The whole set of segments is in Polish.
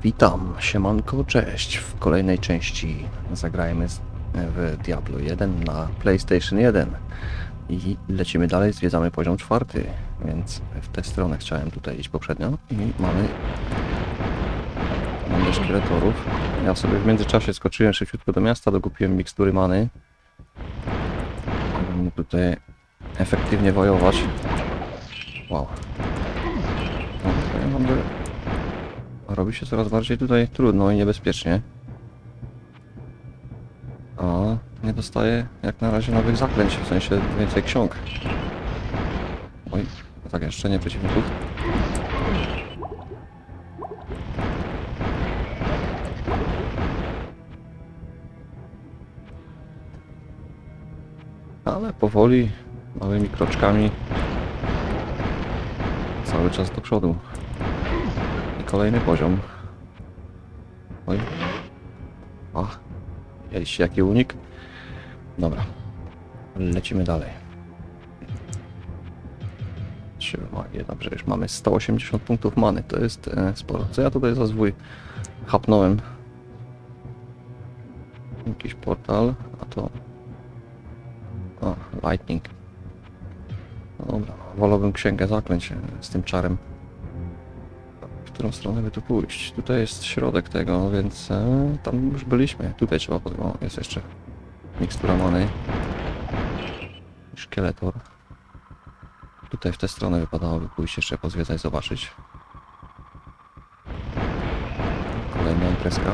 Witam, siemanko, cześć. W kolejnej części zagrajmy w Diablo 1 na PlayStation 1 i lecimy dalej, zwiedzamy poziom czwarty, więc w tę stronę chciałem tutaj iść poprzednio i mamy mamy szkieletorów. Ja sobie w międzyczasie skoczyłem szybciutko do miasta, dokupiłem mikstury many. Żeby tutaj efektywnie wojować. Wow. Do... Robi się coraz bardziej tutaj trudno i niebezpiecznie. A nie dostaję jak na razie nowych zaklęć, w sensie więcej ksiąg. Oj, no tak jeszcze nie przeciwników. Ale powoli, małymi kroczkami cały czas do przodu. Kolejny poziom. Oj. A. Mieliście jaki unik? Dobra. Lecimy dalej. Siła dobrze, już mamy 180 punktów many, to jest e, sporo. Co ja tutaj za zwój chapnąłem? Jakiś portal, a to... O, lightning. Dobra, wolałbym księgę zaklęć e, z tym czarem którą stronę by tu pójść. Tutaj jest środek tego, więc e, tam już byliśmy. Tutaj trzeba pod... O, jest jeszcze mikstura many. Szkieletor. Tutaj w tę stronę wypadałoby pójść jeszcze pozwiedzać, zobaczyć. Kolejna imprezka.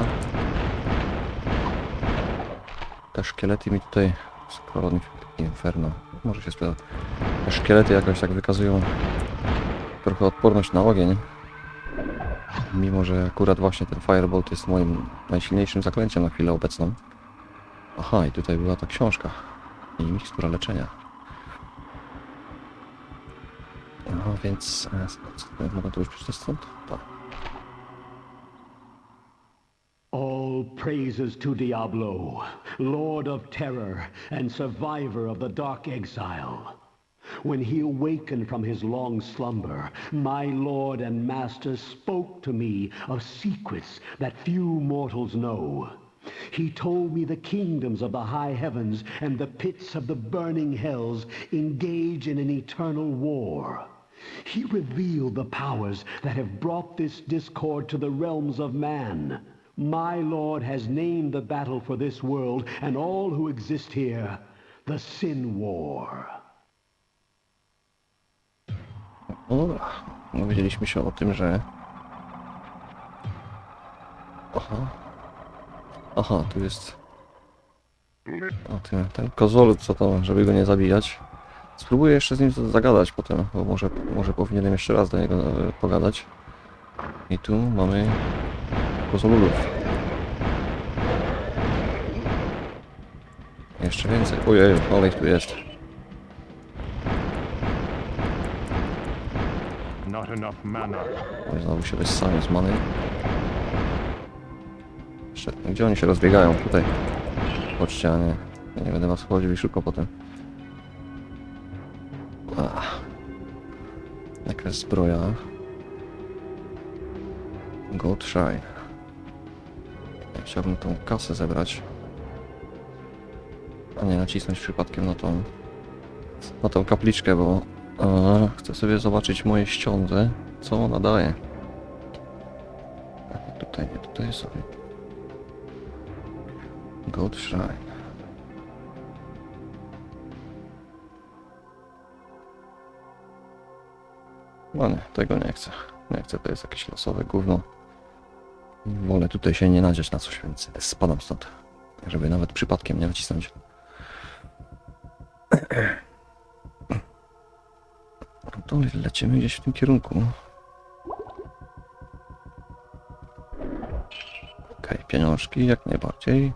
Te szkielety mi tutaj... Scroll Inferno. Może się spyta. Te szkielety jakoś tak wykazują trochę odporność na ogień. Mimo, że akurat właśnie ten Firebolt jest moim najsilniejszym zaklęciem na chwilę obecną. Aha, i tutaj była ta książka. I mikstura leczenia. No więc... e, mogę to już przeczytać stąd? Tak. All praises to Diablo, Lord of Terror and survivor of the Dark Exile. When he awakened from his long slumber, my Lord and Master spoke to me of secrets that few mortals know. He told me the kingdoms of the high heavens and the pits of the burning hells engage in an eternal war. He revealed the powers that have brought this discord to the realms of man. My Lord has named the battle for this world and all who exist here the Sin War. No dobra. Dowiedzieliśmy się o tym, że... Aha. Aha, tu jest... O tym, ten kozolud, co to, żeby go nie zabijać. Spróbuję jeszcze z nim zagadać potem, bo może, może powinienem jeszcze raz do niego e, pogadać. I tu mamy kozoludów. Jeszcze więcej. Ojej, ich tu jest. Not enough mana. Oj, znowu się wyssamy z many. Jeszcze, gdzie oni się rozbiegają? Tutaj. Chodźcie, a nie. Ja nie będę was chodził i szukał potem. Ach. Jaka zbroja. Gold Shrine. Ja chciałbym tą kasę zebrać. A nie nacisnąć przypadkiem na tą... Na tą kapliczkę, bo... E, chcę sobie zobaczyć moje ściądze. Co ona daje? A nie tutaj, nie tutaj sobie. Gold Shrine. No nie, tego nie chcę. Nie chcę, to jest jakieś losowe gówno. Wolę tutaj się nie nadzieć na coś, więc spadam stąd. Żeby nawet przypadkiem nie nacisnąć. To lecimy gdzieś w tym kierunku. Okej, pieniążki jak najbardziej.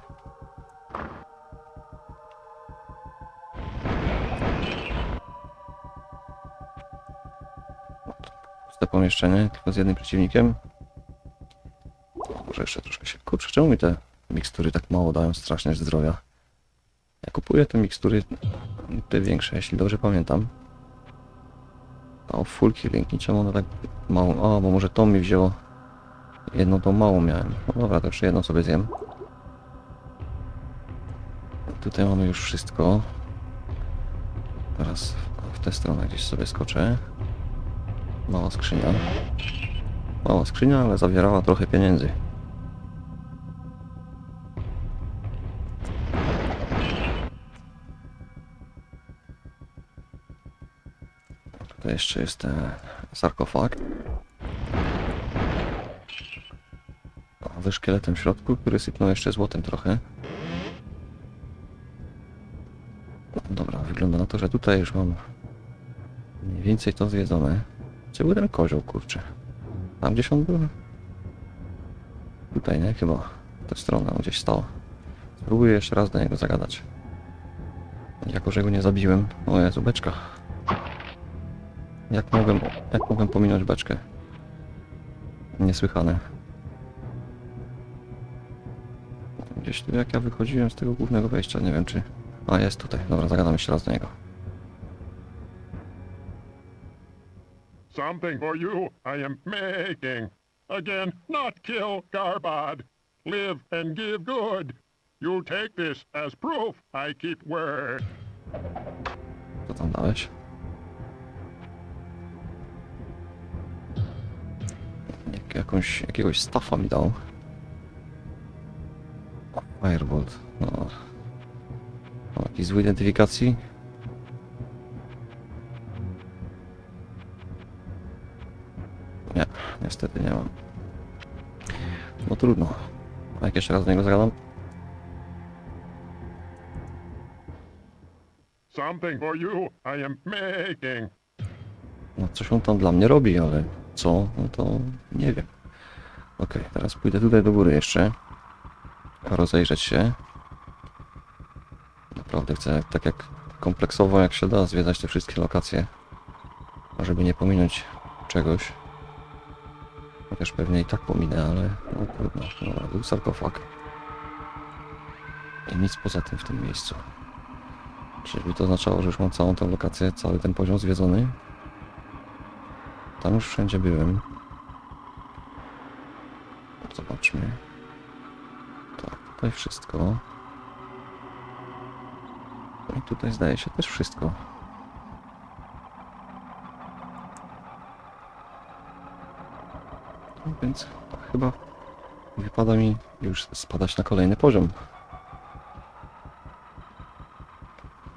Puste pomieszczenie, tylko z jednym przeciwnikiem. Może jeszcze troszkę się... Kurczę, czemu mi te mikstury tak mało dają strasznie zdrowia? Ja kupuję te mikstury, te większe, jeśli dobrze pamiętam. O, full killing, niczemu one tak mało... O, bo może to mi wzięło Jedno to mało miałem. No dobra, to jeszcze jedno sobie zjem. Tutaj mamy już wszystko. Teraz w tę stronę gdzieś sobie skoczę. Mała skrzynia. Mała skrzynia, ale zawierała trochę pieniędzy. Tutaj jeszcze jest ten sarkofag. A ze szkieletem w środku, który sypnął jeszcze złotem trochę. No, Dobra, wygląda na to, że tutaj już mam mniej więcej to zwiedzone. Gdzie był ten kozioł, kurczę? Tam gdzieś on był? Tutaj, nie? Chyba. W tę stronę, on gdzieś stał. Spróbuję jeszcze raz do niego zagadać. Jako, że go nie zabiłem. O Jezu, beczka. Jak mogłem, jak mogłem pominąć beczkę? Niesłychane. Gdzieś tu jak ja wychodziłem z tego głównego wejścia, nie wiem czy... A jest tutaj, dobra, zagadam jeszcze raz do niego. Something for you I am making. Again, not kill Garbad. Live and give good. You'll take this as proof I keep word. Co tam dałeś? Jak, jakąś, jakiegoś staffa mi dał. Firebolt. No. O, jakiś zły identyfikacji? Nie, niestety nie mam. No trudno. A jak jeszcze raz do niego zagadam? Something for you I am making. No coś on tam dla mnie robi, ale co? No to nie wiem. Okej, teraz pójdę tutaj do góry jeszcze. Rozejrzeć się. Naprawdę chcę tak jak kompleksowo jak się da zwiedzać te wszystkie lokacje. Żeby nie pominąć czegoś. Chociaż pewnie i tak pominę, ale no trudno. Dobra, był sarkofag. I nic poza tym w tym miejscu. Czyli to oznaczało, że już mam całą tę lokację, cały ten poziom zwiedzony. Tam już wszędzie byłem. Zobaczmy. Tak, tutaj wszystko. No I tutaj zdaje się też wszystko. No więc chyba wypada mi już spadać na kolejny poziom.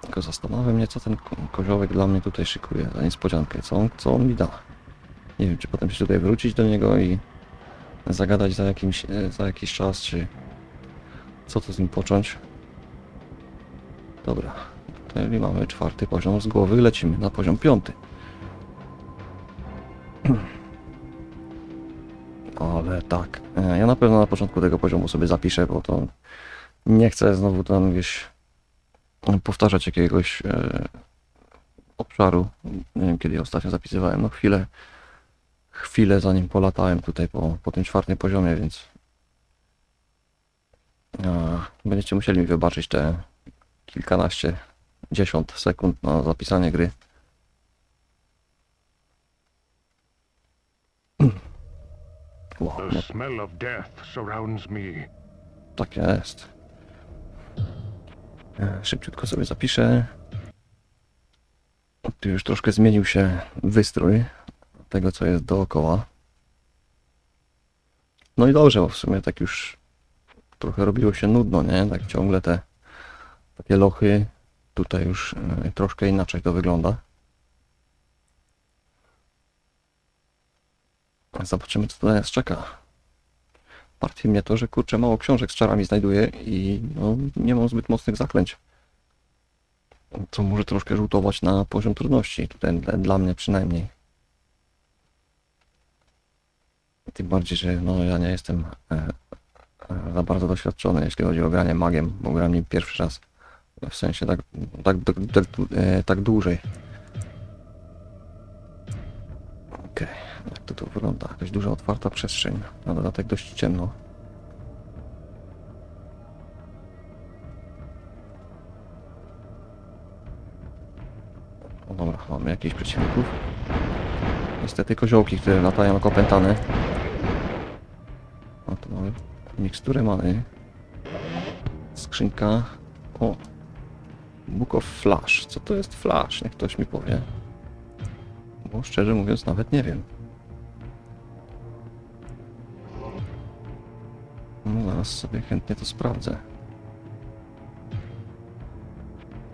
Tylko zastanawia mnie, co ten ko- koziołek dla mnie tutaj szykuje za niespodziankę. Co on, co on mi da? Nie wiem, czy potem się tutaj wrócić do niego i zagadać za, jakimś, e, za jakiś czas, czy co to z nim począć. Dobra, tutaj mamy czwarty poziom z głowy, lecimy na poziom piąty. Ale tak, e, ja na pewno na początku tego poziomu sobie zapiszę, bo to nie chcę znowu tam gdzieś powtarzać jakiegoś e, obszaru. Nie wiem kiedy ostatnio zapisywałem, no chwilę, chwilę zanim polatałem tutaj po, po tym czwartym poziomie, więc e, będziecie musieli mi wybaczyć te kilkanaście, dziesiąt sekund na zapisanie gry. Wow, no tak jest. E, Szybciutko sobie zapiszę. Tu już troszkę zmienił się wystrój tego, co jest dookoła. No i dobrze, bo w sumie tak już trochę robiło się nudno, nie? Tak ciągle te takie lochy. Tutaj już e, troszkę inaczej to wygląda. Zobaczymy, co tutaj nas czeka. Martwi mnie to, że kurczę mało książek z czarami znajduję i no, nie mam zbyt mocnych zaklęć. Co może troszkę rzutować na poziom trudności, tutaj dla, dla mnie przynajmniej. Tym bardziej, że no, ja nie jestem e, e, za bardzo doświadczony, jeśli chodzi o granie magiem, bo gram nim pierwszy raz. W sensie tak, tak, tak, tak, e, tak dłużej. Okej, jak to tu wygląda? Dość duża otwarta przestrzeń, na dodatek dość ciemno. O dobra, mamy jakichś przeciwników. Niestety koziołki, które latają jak. Mamy miksturę many. Skrzynka. O! Book of Flash. Co to jest Flash? Niech ktoś mi powie. Bo szczerze mówiąc nawet nie wiem. No zaraz sobie chętnie to sprawdzę.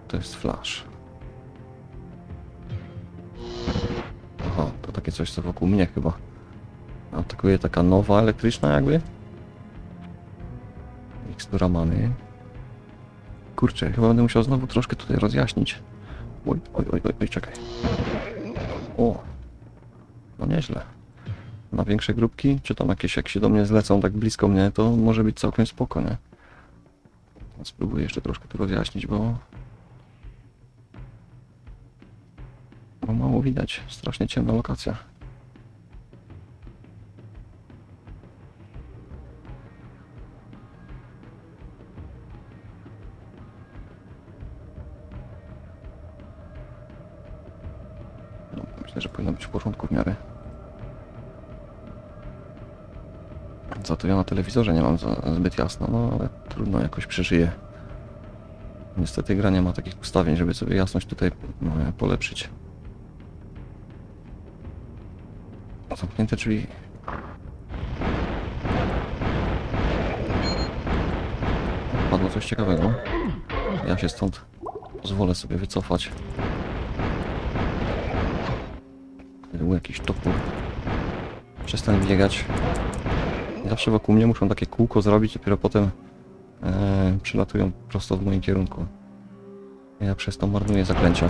To jest Flash. Aha, to takie coś co wokół mnie chyba. Atakuje taka nowa elektryczna jakby. Mikstura many. Kurczę, chyba będę musiał znowu troszkę tutaj rozjaśnić. Oj, oj, oj, oj, oj czekaj. O! No nieźle. Na większe grupki, czy tam jakieś, jak się do mnie zlecą tak blisko mnie, to może być całkiem spoko, nie? Spróbuję jeszcze troszkę to rozjaśnić, bo... Bo mało widać. Strasznie ciemna lokacja. Porządku w miarę. Za to ja na telewizorze nie mam zbyt jasno, no ale trudno jakoś przeżyję. Niestety gra nie ma takich ustawień, żeby sobie jasność tutaj no, polepszyć. Zamknięte drzwi. Padło coś ciekawego. Ja się stąd pozwolę sobie wycofać. Był jakiś topór. Przestań biegać. Zawsze wokół mnie muszą takie kółko zrobić, dopiero potem e, przylatują prosto w moim kierunku. Ja przez to marnuję zaklęcia.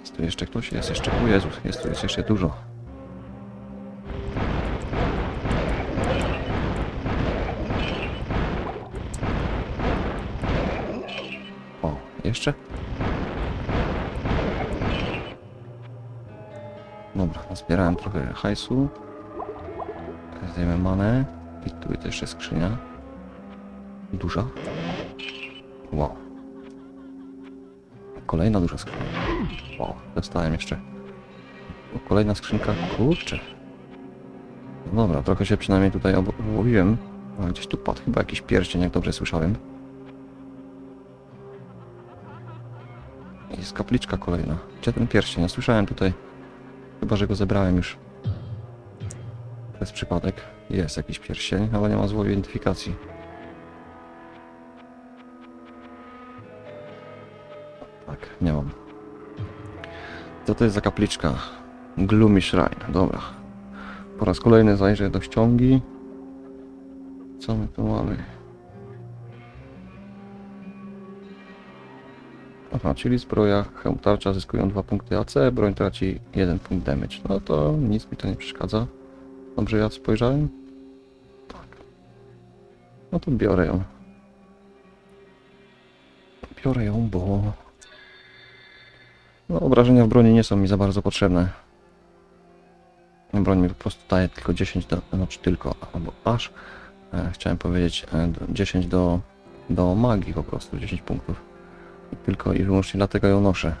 Jest tu jeszcze ktoś? Jest jeszcze tu, Jezus, jest tu jest jeszcze dużo. Trochę hajsu. Zdejmę manę. I tu jest jeszcze skrzynia. Duża. Wow. Kolejna duża skrzynia. Wow, dostałem jeszcze. O, kolejna skrzynka. Kurczę. No dobra, trochę się przynajmniej tutaj obłowiłem. A gdzieś tu padł chyba jakiś pierścień, jak dobrze słyszałem. Jest kapliczka kolejna. Gdzie ten pierścień? Ja słyszałem tutaj. Chyba, że go zebrałem już. To jest przypadek. Jest jakiś pierścień, ale nie ma złej identyfikacji. Tak, nie mam. Co to jest za kapliczka? Gloomy Shrine, dobra. Po raz kolejny zajrzę do ściągi. Co my tu mamy? Aha, czyli zbroja, tarcza zyskują 2 punkty AC, broń traci 1 punkt damage. No to nic mi to nie przeszkadza. Dobrze ja spojrzałem? Tak. No to biorę ją. Biorę ją, bo... No obrażenia w broni nie są mi za bardzo potrzebne. Broń mi po prostu daje tylko 10 do... Znaczy tylko, albo aż... E, chciałem powiedzieć e, do- 10 do... Do magii po prostu, 10 punktów. I tylko i wyłącznie dlatego ją noszę.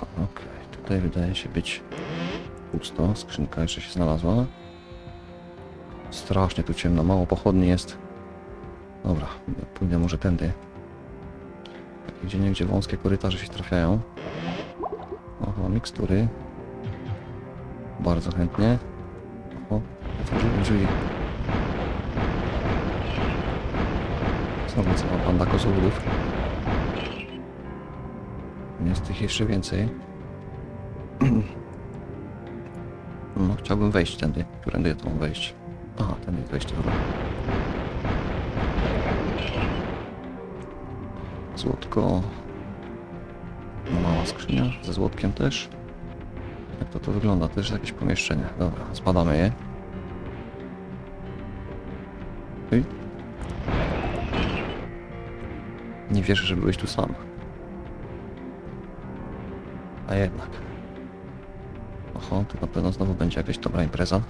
Okej, tutaj wydaje się być pusto. Skrzynka jeszcze się znalazła. Strasznie tu ciemno, mało pochodni jest. Dobra, pójdę może tędy. Gdzie niegdzie wąskie korytarze się trafiają. Oho, mikstury. Bardzo chętnie. Oho, otworzyłem drzwi. Znowu cała banda kozłów. Jest tych jeszcze więcej. No, chciałbym wejść tędy. Którędy to mam wejść? Aha, tędy jest wejście, dobra. Złotko. Mała skrzynia ze złotkiem też. Jak to to wygląda? Też jakieś pomieszczenie. Dobra, zbadamy je. Nie wierzę, że byłeś tu sam. A jednak. Oho, to na pewno znowu będzie jakaś dobra impreza.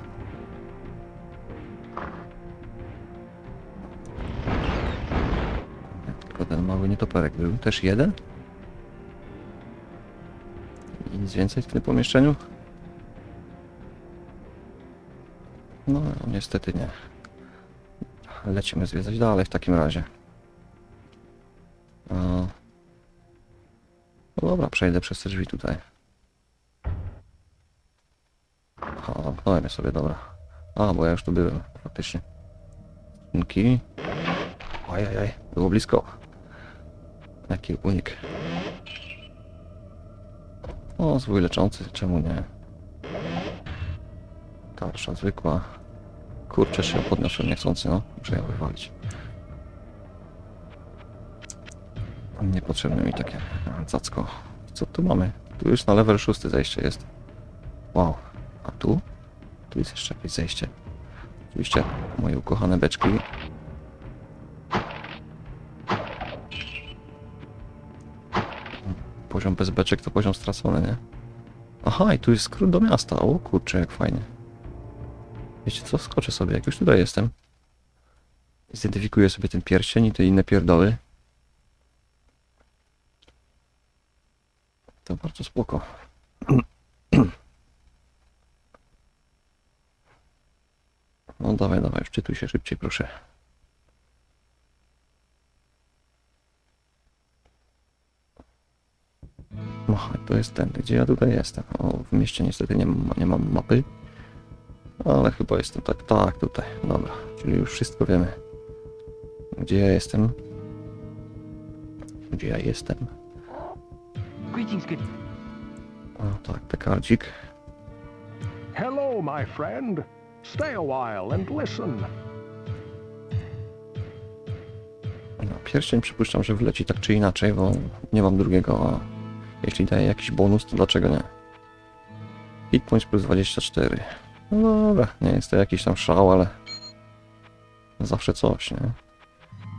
Tylko ten mały nietoperek był. Też jeden? I nic więcej w tym pomieszczeniu? No, niestety nie. Lecimy zwiedzać dalej w takim razie. Dobra, przejdę przez te drzwi tutaj. A, zamknąłem je sobie, dobra. A, bo ja już tu byłem, faktycznie. Skrzynki. Ojej, było blisko. Jaki unik. O, zwój leczący, czemu nie? Tarcza zwykła. Kurczę, się podniosłem niechcący, no. Muszę ją wywalić. Niepotrzebne mi takie e, cacko. Co tu mamy? Tu już na level 6 zejście jest. Wow. A tu? Tu jest jeszcze jakieś zejście. Oczywiście moje ukochane beczki. Poziom bez beczek to poziom stracony, nie? Aha, i tu jest skrót do miasta. O kurczę, jak fajnie. Wiecie co? Skoczę sobie, jak już tutaj jestem. Zidentyfikuję sobie ten pierścień i te inne pierdoły. To bardzo spoko. No dawaj, dawaj, wczytuj się szybciej, proszę. Aha, to jest ten, gdzie ja tutaj jestem. O, w mieście niestety nie mam, nie mam mapy. Ale chyba jestem tak, tak, tutaj. Dobra, czyli już wszystko wiemy. Gdzie ja jestem? Gdzie ja jestem? Greetings, good. O, tak, pekardzik. Hello, my friend. Stay a while and listen. No, pierścień przypuszczam, że wleci tak czy inaczej, bo nie mam drugiego, a jeśli daje jakiś bonus, to dlaczego nie? Hit points plus 24. No dobra, nie jest to jakiś tam szał, ale zawsze coś, nie?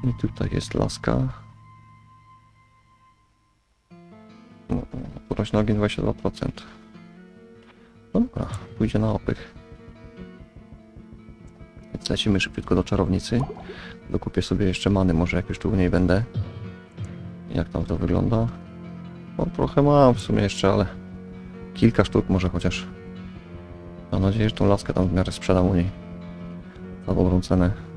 I tutaj jest laska. Odporność na ogień 22%. No dobra, pójdzie na opych. Więc lecimy szybciutko do czarownicy. Dokupię sobie jeszcze many, może jak już tu u niej będę. Jak tam to wygląda? No trochę mam w sumie jeszcze, ale kilka sztuk może chociaż. Mam nadzieję, że tą laskę tam w miarę sprzedam u niej. Za dobrą cenę.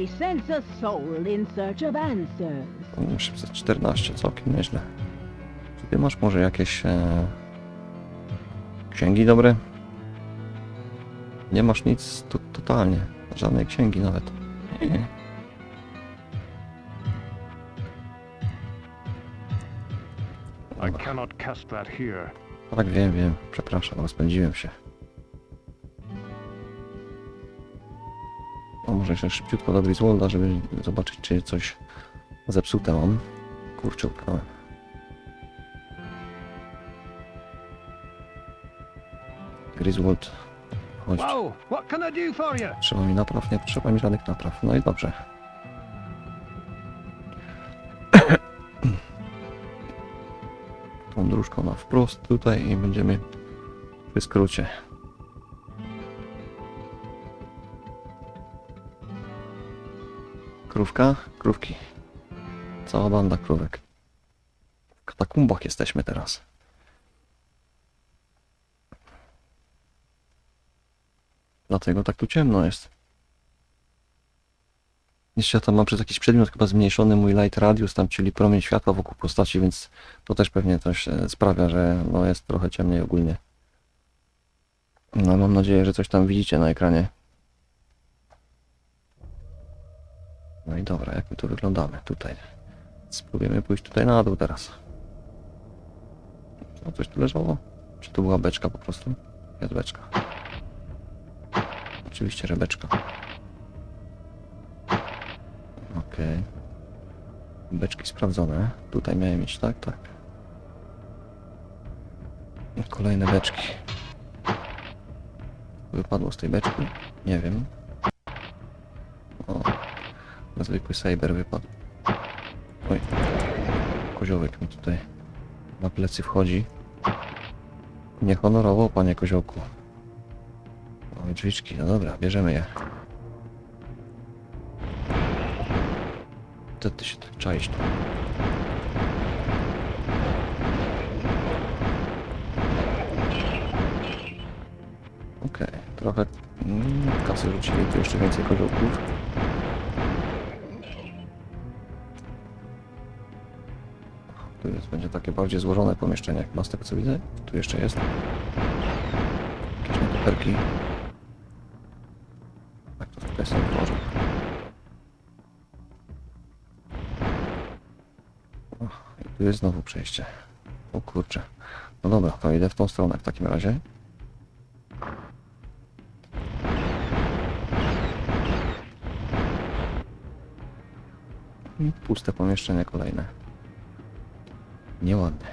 I sense a soul in search of answers. 814, całkiem nieźle. Czy ty masz może jakieś e, księgi dobre? Nie masz nic tu, totalnie. Żadnej księgi nawet. Nie. I cannot cast that here. Tak, wiem, wiem. Przepraszam, rozpędziłem się. No może jeszcze szybciutko do Griswolda, żeby zobaczyć, czy coś zepsute mam. Kurczę, ukradłem. Griswold, chodź. Trzeba mi napraw, nie potrzeba mi żadnych napraw. No i dobrze. Tą dróżką na wprost tutaj i będziemy przy skrócie. Krówka? Krówki. Cała banda krówek. W katakumbach jesteśmy teraz. Dlatego tak tu ciemno jest. Jeszcze ja tam mam przez jakiś przedmiot chyba zmniejszony mój light radius, tam czyli promień światła wokół postaci, więc to też pewnie coś e, sprawia, że no jest trochę ciemniej ogólnie. No mam nadzieję, że coś tam widzicie na ekranie. No i dobra, jak my tu wyglądamy tutaj. Spróbujemy pójść tutaj na dół teraz. Co, coś tu leżało? Czy to była beczka po prostu? Jest beczka. Oczywiście, że beczka. Okej. Beczki sprawdzone. Tutaj miałem mieć, tak? Tak. Kolejne beczki. Wypadło z tej beczki? Nie wiem. Na zwykły cyber wypadł. Oj. Koziołek mi tutaj na plecy wchodzi. Niehonorowo, panie koziołku. Mamy drzwiczki, no dobra, bierzemy je. Co ty się tak czaisz tu? Okej, okay, trochę mm, kasy rzucili, tu jeszcze więcej koziołków. Tu jest, będzie takie bardziej złożone pomieszczenie, chyba z tego co widzę. Tu jeszcze jest. Jakieś nietoperki. Tak, to tutaj są. O, i tu jest znowu przejście. O kurczę. No dobra, to idę w tą stronę w takim razie. I puste pomieszczenie kolejne. Nieładne.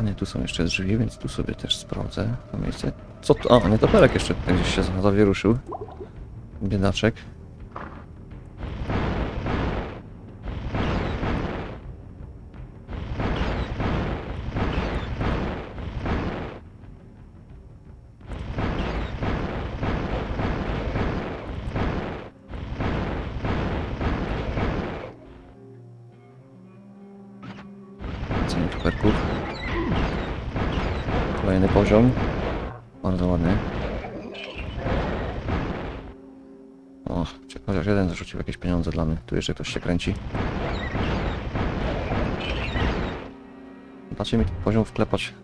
Nie, tu są jeszcze drzwi, więc tu sobie też sprawdzę to miejsce. Co tu? A, nie toperek jeszcze tutaj gdzieś się za- zawieruszył. Biedaczek. Poziom. Bardzo ładny. O, chociaż jeden zarzucił jakieś pieniądze dla mnie. Tu jeszcze ktoś się kręci. Dacie mi poziom wklepać?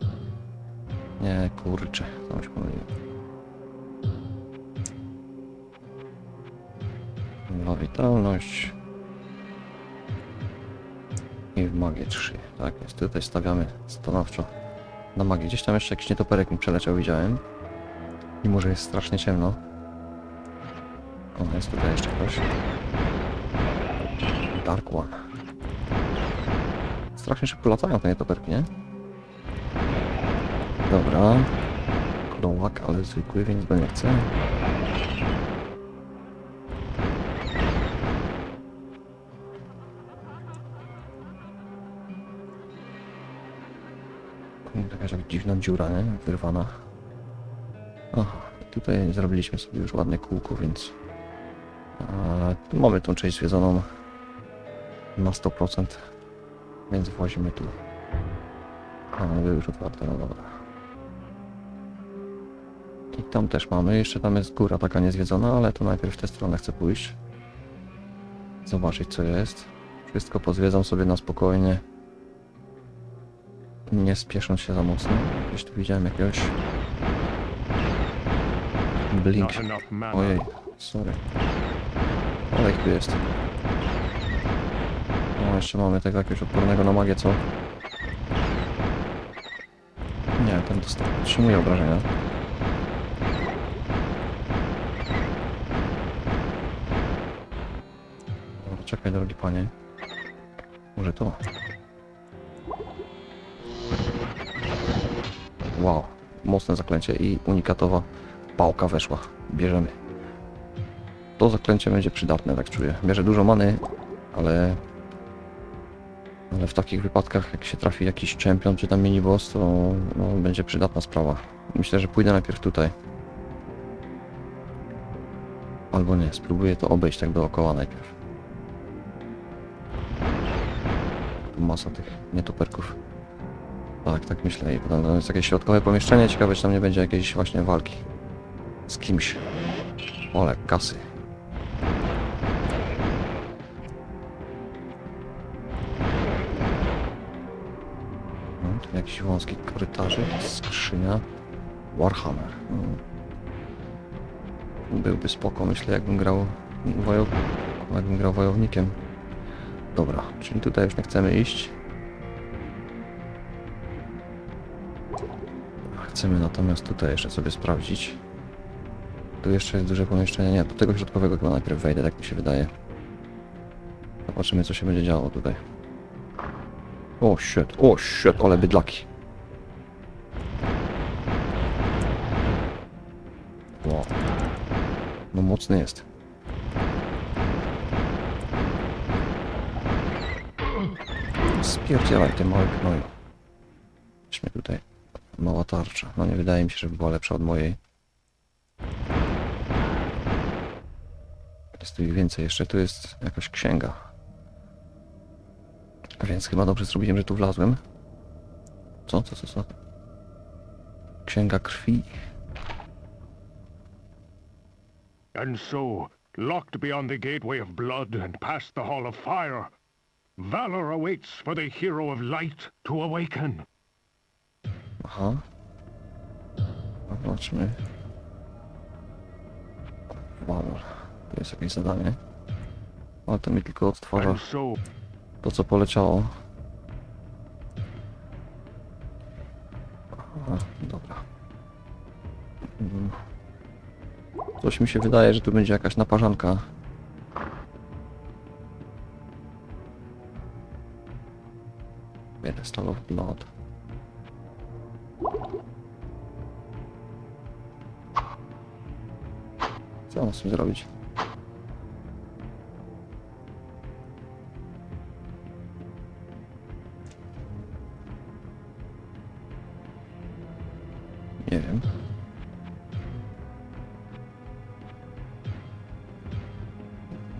Nie, kurczę. Tam się pomyliłem. Dwa witalność. I w magię 3. Tak jest. Tutaj stawiamy stanowczo na magię. Gdzieś tam jeszcze jakiś nietoperek mi przeleciał, widziałem. I może jest strasznie ciemno. O, jest tutaj jeszcze ktoś. Dark One. Strasznie szybko latają te nietoperki, nie? Dobra. Klołak, ale zwykły, więc go nie chcę. Jakaś jak dziwna dziura, nie? Wyrwana. Aha, tutaj zrobiliśmy sobie już ładne kółko, więc... A, tu mamy tą część zwiedzoną na 100%, więc włazimy tu. A, już otwarte, no dobra. I tam też mamy, jeszcze tam jest góra taka niezwiedzona, ale to najpierw w tę stronę chcę pójść. Zobaczyć co jest. Wszystko pozwiedzam sobie na spokojnie. Nie spiesząc się za mocno. Gdzieś tu widziałem jakiegoś... Blink. Ojej, sorry. Ale ich tu jest. O, jeszcze mamy tego jakiegoś odpornego na magię, co? Nie, ten dosta- otrzymuje obrażenia. Dobra, Czekaj, drogi panie. Może to? Wow, mocne zaklęcie i unikatowa pałka weszła. Bierzemy. To zaklęcie będzie przydatne, tak czuję. Bierze dużo many, ale... Ale w takich wypadkach, jak się trafi jakiś czempion czy tam miniboss, to no, będzie przydatna sprawa. Myślę, że pójdę najpierw tutaj. Albo nie, spróbuję to obejść tak dookoła najpierw. Tu masa tych nietoperków. Tak, tak myślę. I potem to jest jakieś środkowe pomieszczenie. Ciekawe, czy tam nie będzie jakiejś właśnie walki z kimś. Ole, kasy. Tu jakiś wąski korytarzyk, skrzynia. Warhammer. No. Byłby spoko, myślę, jakbym grał wojow... jakbym grał wojownikiem. Dobra, czyli tutaj już nie chcemy iść. Chcemy natomiast tutaj jeszcze sobie sprawdzić. Tu jeszcze jest duże pomieszczenie. Nie, do tego środkowego chyba najpierw wejdę, tak mi się wydaje. Zobaczymy, co się będzie działo tutaj. O, shit, o, shit, ale bydlaki. Wow. No mocny jest. Spierdzielaj ty mały gnoju. Zobaczmy tutaj. Mała tarcza. No nie wydaje mi się, żeby była lepsza od mojej. Jest tu ich więcej. Jeszcze tu jest jakaś księga. Więc chyba dobrze zrobiłem, że tu wlazłem. Co, co, co, co? Księga krwi. And so, locked beyond the gateway of blood and past the hall of fire, valor awaits for the hero of light to awaken. Aha. Zobaczmy. Wow. Tu jest jakieś zadanie. Ale to mi tylko odtwarza to, co poleciało. Aha, dobra. Mm. Coś mi się wydaje, że tu będzie jakaś naparzanka. Pedestal of Blood. Co mam z tym zrobić? Nie wiem.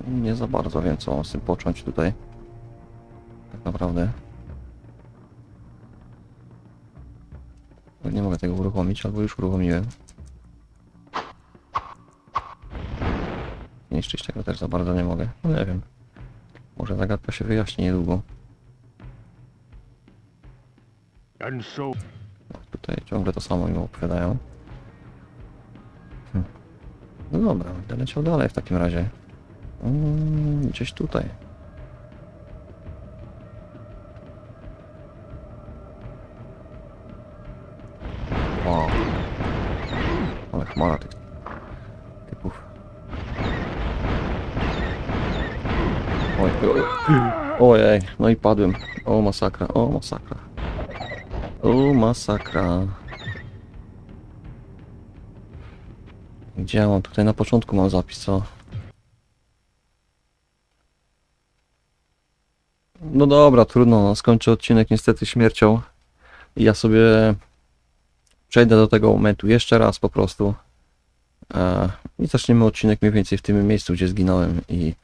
Nie za bardzo wiem, co mam z tym począć tutaj. Tak naprawdę. Nie mogę tego uruchomić, albo już uruchomiłem. Niszczyć tego też za bardzo nie mogę. No nie wiem. Może zagadka się wyjaśni niedługo. so, Tutaj ciągle to samo mi opowiadają. Hm. No dobra, będę leciał dalej w takim razie. Mm, gdzieś tutaj. Wow. Ale chmara tych no i padłem. O masakra, o masakra. O, masakra. Gdzie ja mam? Tutaj na początku mam zapis, co? No dobra, trudno, no, skończę odcinek niestety śmiercią. I ja sobie przejdę do tego momentu jeszcze raz po prostu. E, I zaczniemy odcinek mniej więcej w tym miejscu, gdzie zginąłem i,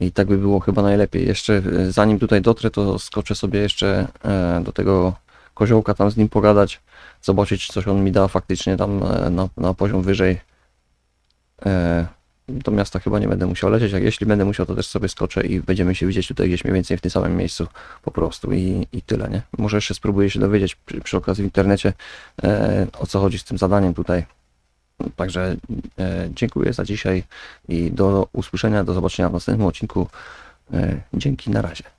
i tak by było chyba najlepiej. Jeszcze e, zanim tutaj dotrę, to skoczę sobie jeszcze e, do tego koziołka tam z nim pogadać, zobaczyć coś on mi da faktycznie tam e, na, na poziom wyżej. Do miasta chyba nie będę musiał lecieć, jak jeśli będę musiał, to też sobie skoczę i będziemy się widzieć tutaj gdzieś mniej więcej w tym samym miejscu po prostu i, i tyle, nie? Może jeszcze spróbuję się dowiedzieć przy, przy okazji w internecie o co chodzi z tym zadaniem tutaj. Także e, dziękuję za dzisiaj i do usłyszenia, do zobaczenia w następnym odcinku. E, dzięki, na razie.